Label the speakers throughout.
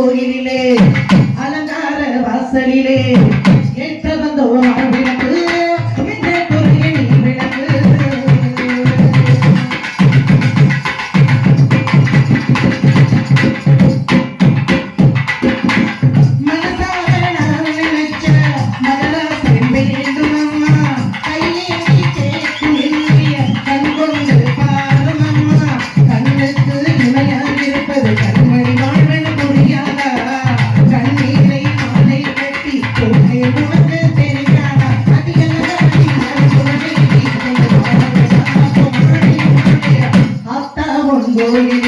Speaker 1: கோயிலிலே அலங்கார வாசலிலே என் Holy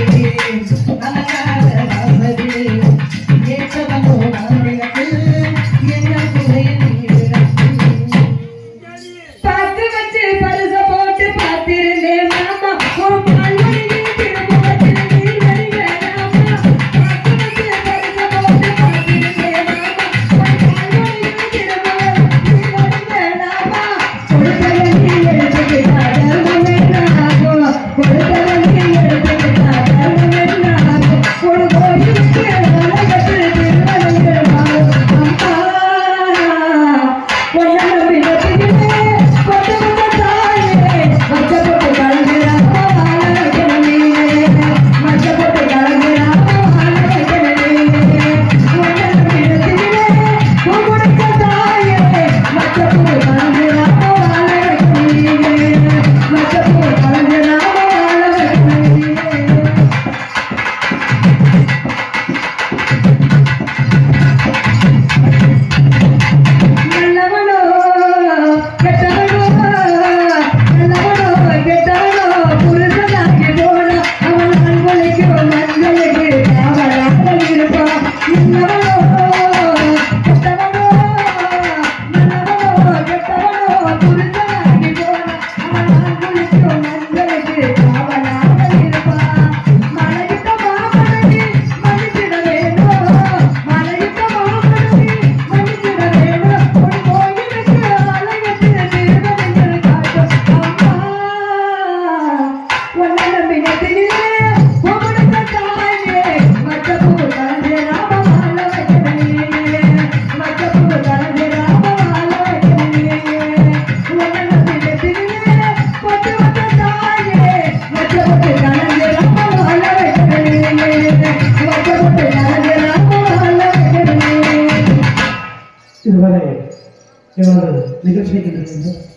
Speaker 2: বেটা
Speaker 3: Negativo e negativo, né?